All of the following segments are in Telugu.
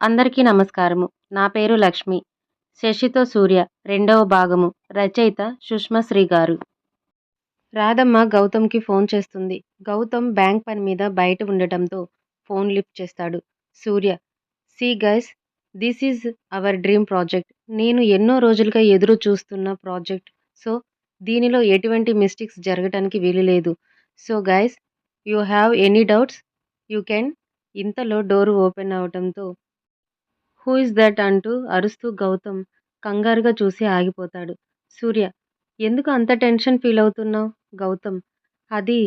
అందరికీ నమస్కారము. నా పేరు లక్ష్మి. శశితో సూర్య. రెండవ భాగము. రచయిత సుష్మశ్రీ గారు. రాధమ్మ గౌతమ్కి ఫోన్ చేస్తుంది. గౌతమ్ బ్యాంక్ పని మీద బయట ఉండటంతో ఫోన్ లిఫ్ట్ చేస్తాడు. Surya. See guys this is our dream project. నేను ఎన్నో రోజులుగా ఎదురు చూస్తున్న ప్రాజెక్ట్. సో దీనిలో ఎటువంటి మిస్టేక్స్ జరగటానికి వీలు లేదు. So guys you have any doubts? You can. ఇంతలో డోరు ఓపెన్ అవటంతో హూ ఇస్ దట్ అంటూ అరుస్తూ గౌతమ్ కంగారుగా చూసి ఆగిపోతాడు. సూర్య ఎందుకు అంత టెన్షన్ ఫీల్ అవుతున్నావు? గౌతమ్ అది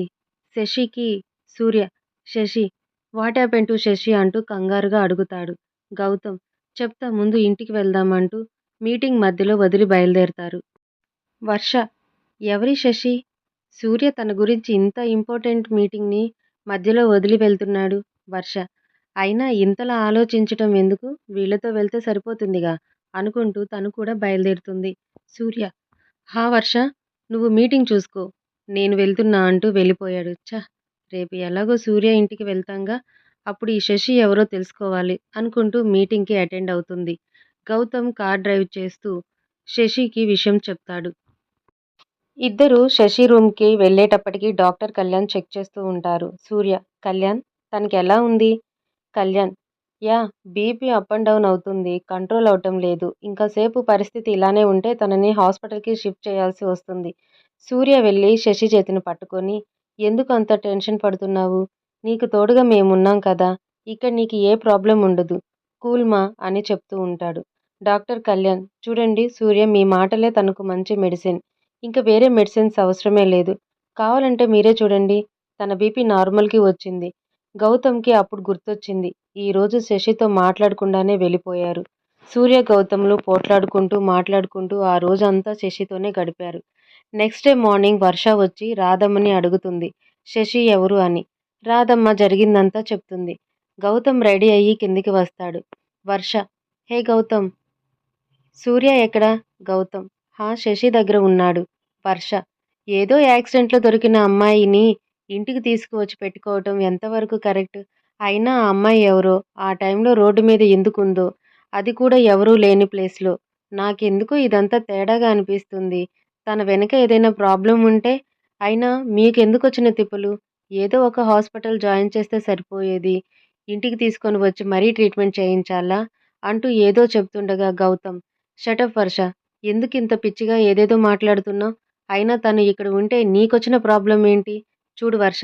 శశికి Surya Shashi what happen to Shashi? అంటూ కంగారుగా అడుగుతాడు. గౌతమ్ చెప్తా ముందు ఇంటికి వెళ్దామంటూ మీటింగ్ మధ్యలో వదిలి బయలుదేరతారు. వర్ష ఎవరి శశి? సూర్య తన గురించి ఇంత ఇంపార్టెంట్ మీటింగ్ని మధ్యలో వదిలి వెళ్తున్నాడు. వర్ష అయినా ఇంతలా ఆలోచించటం ఎందుకు? వీళ్ళతో వెళ్తే సరిపోతుందిగా అనుకుంటూ తను కూడా బయలుదేరుతుంది. సూర్య హా వర్ష నువ్వు మీటింగ్ చూసుకో. నేను వెళ్తున్నా అంటూ వెళ్ళిపోయాడు. ఛ రేపు ఎలాగో సూర్య ఇంటికి వెళ్తాంగా. అప్పుడు ఈ శశి ఎవరో తెలుసుకోవాలి అనుకుంటూ మీటింగ్కి అటెండ్ అవుతుంది. గౌతమ్ కార్ డ్రైవ్ చేస్తూ శశికి విషయం చెప్తాడు. ఇద్దరు శశి రూమ్కి వెళ్ళేటప్పటికి డాక్టర్ కళ్యాణ్ చెక్ చేస్తూ ఉంటారు. సూర్య కళ్యాణ్ తనకి ఎలా ఉంది? Kalyan. Yeah BP up and down అవుతుంది. కంట్రోల్ అవటం లేదు. ఇంకాసేపు పరిస్థితి ఇలానే ఉంటే తనని హాస్పిటల్కి షిఫ్ట్ చేయాల్సి వస్తుంది. సూర్య వెళ్ళి శశి చేతిని పట్టుకొని ఎందుకు అంత టెన్షన్ పడుతున్నావు? నీకు తోడుగా మేమున్నాం కదా. ఇక్కడ నీకు ఏ ప్రాబ్లం ఉండదు. కూల్మా అని చెప్తూ ఉంటాడు. డాక్టర్ కళ్యాణ్ చూడండి సూర్య మీ మాటలే తనకు మంచి మెడిసిన్. ఇంకా వేరే మెడిసిన్స్ అవసరమే లేదు. కావాలంటే మీరే చూడండి. తన బీపీ నార్మల్కి వచ్చింది. గౌతమ్కి అప్పుడు గుర్తొచ్చింది. ఈరోజు శశితో మాట్లాడకుండానే వెళ్ళిపోయారు. సూర్య గౌతమ్లు పోట్లాడుకుంటూ మాట్లాడుకుంటూ ఆ రోజంతా శశితోనే గడిపారు. నెక్స్ట్ డే మార్నింగ్ వర్ష వచ్చి రాధమ్మని అడుగుతుంది. శశి ఎవరు అని? రాధమ్మ జరిగిందంతా చెప్తుంది. గౌతమ్ రెడీ అయ్యి కిందికి వస్తాడు. వర్ష హే గౌతమ్! సూర్య ఎక్కడ? గౌతమ్ హా శశి దగ్గర ఉన్నాడు. వర్ష ఏదో యాక్సిడెంట్లో దొరికిన అమ్మాయిని ఇంటికి తీసుకువచ్చి పెట్టుకోవటం ఎంతవరకు కరెక్ట్? అయినా ఆ అమ్మాయి ఎవరో? ఆ టైంలో రోడ్డు మీద ఎందుకుందో? అది కూడా ఎవరూ లేని ప్లేస్లో. నాకెందుకు ఇదంతా తేడాగా అనిపిస్తుంది. తన వెనక ఏదైనా ప్రాబ్లం ఉంటే? అయినా మీకెందుకు వచ్చిన తిప్పలు? ఏదో ఒక హాస్పిటల్ జాయిన్ చేస్తే సరిపోయేది. ఇంటికి తీసుకొని వచ్చి మరీ ట్రీట్మెంట్ చేయించాలా? అంటూ ఏదో చెప్తుండగా గౌతమ్ షటప్ వర్ష ఎందుకు ఇంత పిచ్చిగా ఏదేదో మాట్లాడుతున్నావు? అయినా తను ఇక్కడ ఉంటే నీకొచ్చిన ప్రాబ్లం ఏంటి? చూడు వర్ష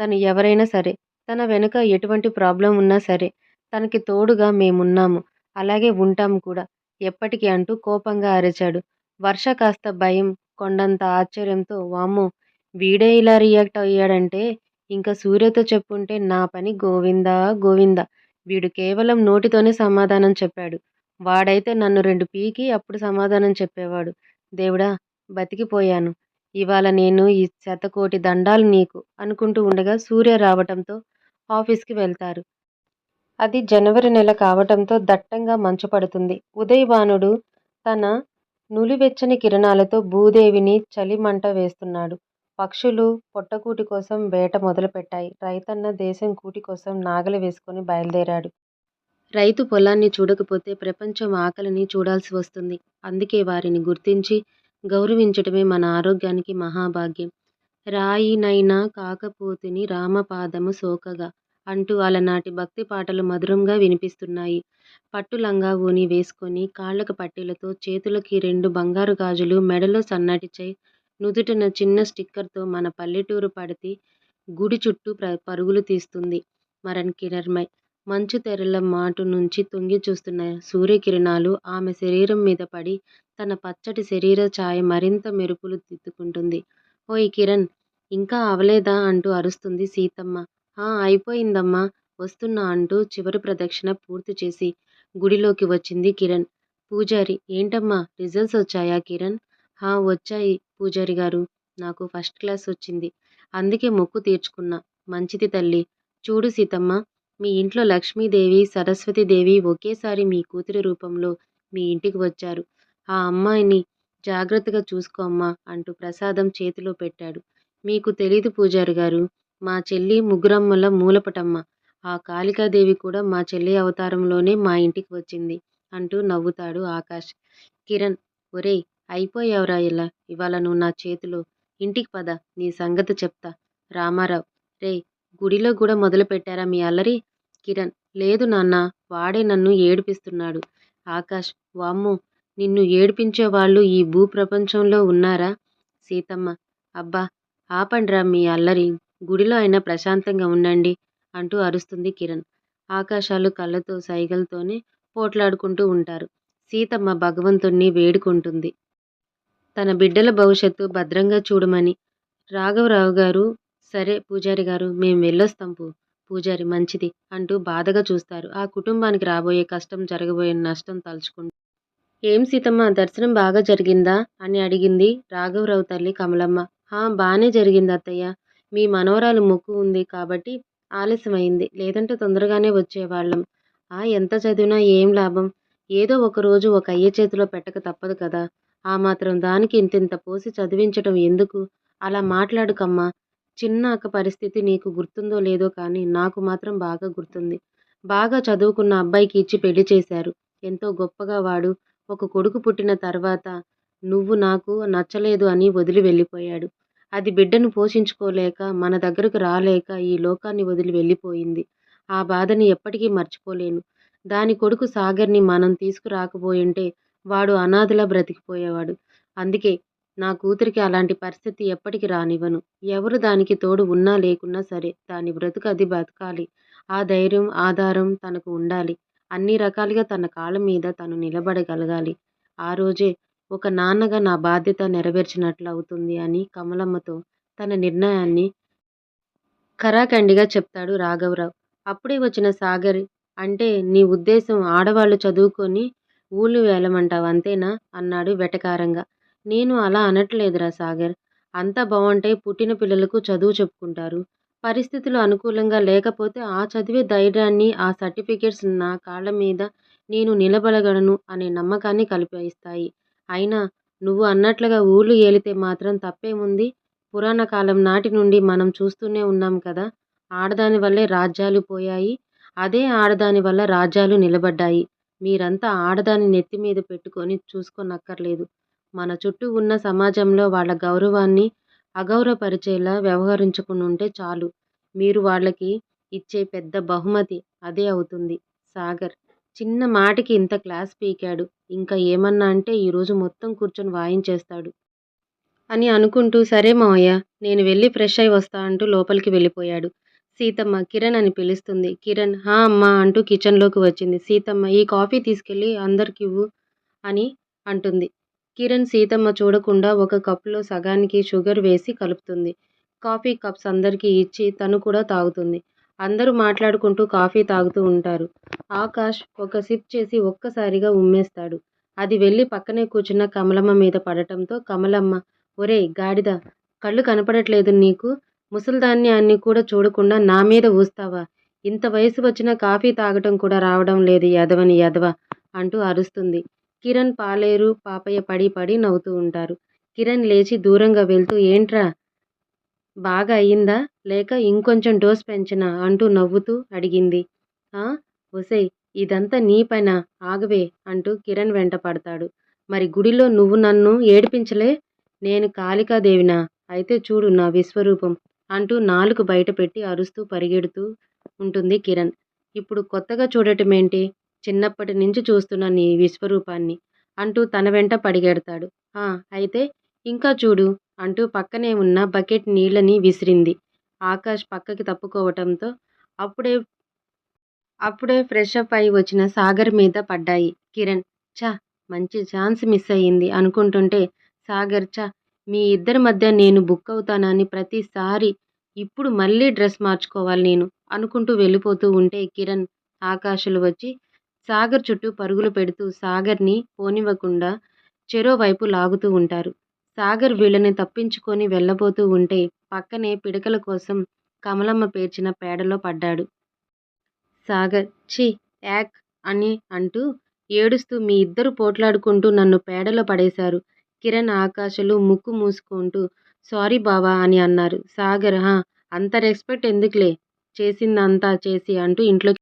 తను ఎవరైనా సరే తన వెనుక ఎటువంటి ప్రాబ్లం ఉన్నా సరే తనకి తోడుగా మేమున్నాము అలాగే ఉంటాం కూడా ఎప్పటికీ అంటూ కోపంగా అరిచాడు. వర్ష కాస్త భయం కొండంత ఆశ్చర్యంతో వామ్మో వీడే ఇలా రియాక్ట్ అయ్యాడంటే ఇంకా సూర్యతో చెప్పుంటే నా పని గోవిందా గోవింద వీడు కేవలం నోటితోనే సమాధానం చెప్పాడు. వాడైతే నన్ను రెండు పీకి అప్పుడు సమాధానం చెప్పేవాడు. దేవుడా బతికిపోయాను. ఇవాళ నేను ఈ శతకోటి దండాలు నీకు అనుకుంటూ ఉండగా సూర్య రావటంతో ఆఫీస్కి వెళ్తారు. అది జనవరి నెల కావటంతో దట్టంగా మంచు పడుతుంది ఉదయభానుడు తన నులివెచ్చని కిరణాలతో భూదేవిని చలిమంట వేస్తున్నాడు. పక్షులు పొట్టకూటి కోసం వేట మొదలుపెట్టాయి. రైతన్న దేశం కూటి కోసం నాగలి వేసుకొని బయలుదేరాడు. రైతు పొలాన్ని చూడకపోతే ప్రపంచం ఆకలిని చూడాల్సి వస్తుంది. అందుకే వారిని గుర్తించి గౌరవించటమే మన ఆరోగ్యానికి మహాభాగ్యం. రాయినైనా కాకపోతిని రామపాదము సోకగా అంటూ అలనాటి భక్తి పాటలు మధురంగా వినిపిస్తున్నాయి. పట్టు లంగా ఊని వేసుకొని కాళ్ళకు పట్టీలతో చేతులకి రెండు బంగారు గాజులు మెడలో సన్నటి చై నుదుటిన చిన్న స్టిక్కర్తో మన పల్లెటూరు పడితే గుడి చుట్టూ ప్ర పరుగులు తీస్తుంది. మరణ్ కిరణ్మయ్ మంచు తెరల మాటు నుంచి తొంగి చూస్తున్న సూర్యకిరణాలు ఆమె శరీరం మీద పడి తన పచ్చటి శరీర ఛాయ మరింత మెరుపులు దిద్దుకుంటుంది. ఓయ్ కిరణ్ ఇంకా అవలేదా? అంటూ అరుస్తుంది సీతమ్మ. ఆ అయిపోయిందమ్మా వస్తున్నా అంటూ చివరి ప్రదక్షిణ పూర్తి చేసి గుడిలోకి వచ్చింది కిరణ్. పూజారి ఏంటమ్మా? రిజల్ట్స్ వచ్చాయా కిరణ్? హా వచ్చాయి పూజారి గారు. నాకు ఫస్ట్ క్లాస్ వచ్చింది. అందుకే మొక్కు తీర్చుకున్నా. మంచిది తల్లి. చూడు సీతమ్మ మీ ఇంట్లో లక్ష్మీదేవి సరస్వతీదేవి ఒకేసారి మీ కూతురి రూపంలో మీ ఇంటికి వచ్చారు. ఆ అమ్మాయిని జాగ్రత్తగా చూసుకో అమ్మా అంటూ ప్రసాదం చేతిలో పెట్టాడు మీకు తెలీదు పూజారి గారు మా చెల్లి ముగ్గురమ్మల మూలపటమ్మ ఆ కాళికాదేవి కూడా మా చెల్లి అవతారంలోనే మా ఇంటికి వచ్చింది అంటూ నవ్వుతాడు ఆకాష్. కిరణ్ ఒరేయ్ అయిపోయావురా ఇలా ఇవాళ నువ్వు నా చేతిలో. ఇంటికి పద నీ సంగతి చెప్తా. రామారావు రే గుడిలో కూడా మొదలుపెట్టారా మీ అల్లరి? కిరణ్ లేదు నాన్న వాడే నన్ను ఏడిపిస్తున్నాడు. ఆకాష్ వామ్మో నిన్ను ఏడిపించేవాళ్ళు ఈ భూప్రపంచంలో ఉన్నారా? సీతమ్మ అబ్బా ఆపండ్రా మీ అల్లరి గుడిలో అయినా ప్రశాంతంగా ఉండండి అంటూ అరుస్తుంది కిరణ్. ఆకాశాలు కళ్ళతో సైగలతోనే పోట్లాడుకుంటూ ఉంటారు. సీతమ్మ భగవంతుణ్ణి వేడుకుంటుంది. తన బిడ్డల భవిష్యత్తు భద్రంగా చూడమని. రాఘవరావు గారు సరే పూజారి గారు మేము వెళ్ళొస్తాం పూ పూజారి మంచిది అంటూ బాధగా చూస్తారు. ఆ కుటుంబానికి రాబోయే కష్టం జరగబోయే నష్టం తలుచుకుంటూ. ఏం సీతమ్మ దర్శనం బాగా జరిగిందా? అని అడిగింది రాఘవరావు తల్లి కమలమ్మ. హా బాగానే జరిగింది అత్తయ్య. మీ మనవరాలు మొక్కు ఉంది కాబట్టి ఆలస్యమైంది. లేదంటే తొందరగానే వచ్చేవాళ్ళం. ఆ ఎంత చదివినా ఏం లాభం? ఏదో ఒకరోజు ఒక అయ్య చేతిలో పెట్టక తప్పదు కదా! ఆ మాత్రం దానికి ఇంతింత పోసి చదివించటం ఎందుకు? అలా మాట్లాడుకమ్మా చిన్న అక్క పరిస్థితి నీకు గుర్తుందో లేదో కానీ నాకు మాత్రం బాగా గుర్తుంది. బాగా చదువుకున్న అబ్బాయికి ఇచ్చి పెళ్ళి చేశారు. ఎంతో గొప్పగా వాడు ఒక కొడుకు పుట్టిన తర్వాత నువ్వు నాకు నచ్చలేదు అని వదిలి వెళ్ళిపోయాడు. అది బిడ్డను పోషించుకోలేక మన దగ్గరకు రాలేక ఈ లోకాన్ని వదిలి వెళ్ళిపోయింది. ఆ బాధని ఎప్పటికీ మర్చిపోలేను. దాని కొడుకు సాగర్‌ని మనం తీసుకురాకపోయింటే వాడు అనాథలా బ్రతికిపోయేవాడు. అందుకే నా కూతురికి అలాంటి పరిస్థితి ఎప్పటికీ రానివ్వను. ఎవరు దానికి తోడు ఉన్నా లేకున్నా సరే దాని బ్రతుకు అది బతకాలి. ఆ ధైర్యం, ఆధారం తనకు ఉండాలి. అన్ని రకాలుగా తన కాళ్ళ మీద తను నిలబడగలగాలి. ఆ రోజే ఒక నాన్నగా నా బాధ్యత నెరవేర్చినట్లు అవుతుంది అని కమలమ్మతో తన నిర్ణయాన్ని ఖరాఖండిగా చెప్తాడు రాఘవరావు. అప్పుడే వచ్చిన సాగర్ అంటే నీ ఉద్దేశం ఆడవాళ్ళు చదువుకొని ఊళ్ళు వేలమంటావు అంతేనా? అన్నాడు వెటకారంగా. నేను అలా అనట్లేదురా సాగర్. అంతా బాగుంటే పుట్టిన పిల్లలకు చదువు చెప్పుకుంటారు. పరిస్థితులు అనుకూలంగా లేకపోతే ఆ చదివే ధైర్యాన్ని, ఆ సర్టిఫికెట్స్ నా కాళ్ళ మీద నేను నిలబడగలను అనే నమ్మకాన్ని కల్పిస్తాయి. అయినా నువ్వు అన్నట్లుగా ఊళ్ళు ఏలితే మాత్రం తప్పేముంది? పురాణ కాలం నాటి నుండి మనం చూస్తూనే ఉన్నాం కదా! ఆడదాని వల్లే రాజ్యాలు పోయాయి. అదే ఆడదాని వల్ల రాజ్యాలు నిలబడ్డాయి. మీరంతా ఆడదాన్ని నెత్తి మీద పెట్టుకొని చూసుకోనక్కర్లేదు. మన చుట్టూ ఉన్న సమాజంలో వాళ్ళ గౌరవాన్ని అగౌరవపరిచేలా వ్యవహరించకుండుంటే చాలు. మీరు వాళ్ళకి ఇచ్చే పెద్ద బహుమతి అదే అవుతుంది. సాగర్ చిన్న మాటకి ఇంత క్లాస్ పీకాడు. ఇంకా ఏమన్నా అంటే ఈరోజు మొత్తం కూర్చొని వాయించేస్తాడు. అని అనుకుంటూ సరే మావయ్య నేను వెళ్ళి ఫ్రెష్ అయి వస్తా అంటూ లోపలికి వెళ్ళిపోయాడు. సీతమ్మ కిరణ్ అని పిలుస్తుంది. కిరణ్ హా అమ్మా అంటూ కిచెన్లోకి వచ్చింది. సీతమ్మ ఈ కాఫీ తీసుకెళ్ళి అందరికివ్వు అని అంటుంది. కిరణ్ సీతమ్మ చూడకుండా ఒక కప్లో సగానికి షుగర్ వేసి కలుపుతుంది. కాఫీ కప్స్ అందరికీ ఇచ్చి తను కూడా తాగుతుంది. అందరూ మాట్లాడుకుంటూ కాఫీ తాగుతూ ఉంటారు. ఆకాష్ ఒక సిప్ చేసి ఒక్కసారిగా ఉమ్మేస్తాడు. అది వెళ్ళి పక్కనే కూర్చున్న కమలమ్మ మీద పడటంతో కమలమ్మ ఒరేయ్ గాడిద కళ్ళు కనపడట్లేదు నీకు? ముసల్దాన్ని కూడా చూడకుండా నా మీద ఊస్తావా? ఇంత వయసు వచ్చినా కాఫీ తాగటం కూడా రావడం లేదు యదవని యదవ అంటూ అరుస్తుంది. కిరణ్, పాలేరు, పాపయ్య పడి పడి నవ్వుతూ ఉంటారు. కిరణ్ లేచి దూరంగా వెళ్తూ ఏంట్రా? బాగా అయిందా? లేక ఇంకొంచెం డోస్ పెంచనా? అంటూ నవ్వుతూ అడిగింది. ఆ ఒసేయ్ ఇదంతా నీ పైన ఆగవే అంటూ కిరణ్ వెంట పడతాడు. మరి గుడిలో నువ్వు నన్ను ఏడిపించలే? నేను కాళికాదేవినా? అయితే చూడు నా విశ్వరూపం అంటూ నాలుక బయటపెట్టి అరుస్తూ పరిగెడుతూ ఉంటుంది కిరణ్. ఇప్పుడు కొత్తగా చూడటమేంటి? చిన్నప్పటి నుంచి చూస్తున్న నీ విశ్వరూపాన్ని అంటూ తన వెంట పడిగెడతాడు ఆ అయితే ఇంకా చూడు అంటూ పక్కనే ఉన్న బకెట్ నీళ్ళని విసిరింది. ఆకాష్ పక్కకి తప్పుకోవటంతో అప్పుడే అప్పుడే ఫ్రెష్ అప్ అయి వచ్చిన సాగర్ మీద పడ్డాయి. కిరణ్ చా మంచి ఛాన్స్ మిస్ అయింది అనుకుంటుంటే సాగర్ చా మీ ఇద్దరి మధ్య నేను బుక్ అవుతానని ప్రతిసారి ఇప్పుడు మళ్ళీ డ్రెస్ మార్చుకోవాలి నేను అనుకుంటూ వెళ్ళిపోతూ ఉంటే కిరణ్, ఆకాష్లు వచ్చి సాగర్ చుట్టూ పరుగులు పెడుతూ సాగర్‌ని పోనివ్వకుండా చెరోవైపు లాగుతూ ఉంటారు. సాగర్ వీళ్ళని తప్పించుకొని వెళ్ళబోతూ ఉంటే పక్కనే పిడకల కోసం కమలమ్మ పేర్చిన పేడలో పడ్డాడు. సాగర్ ఛీ యాక్ అని అంటూ ఏడుస్తూ మీ ఇద్దరూ పోట్లాడుకుంటూ నన్ను పేడలో పడేశారు. కిరణ్, ఆకాశలు ముక్కు మూసుకుంటూ సారీ బావా అని అన్నారు. సాగర్ హా అంత రెస్పెక్ట్ ఎందుకులే చేసిందంతా చేసి అంటూ ఇంట్లోకి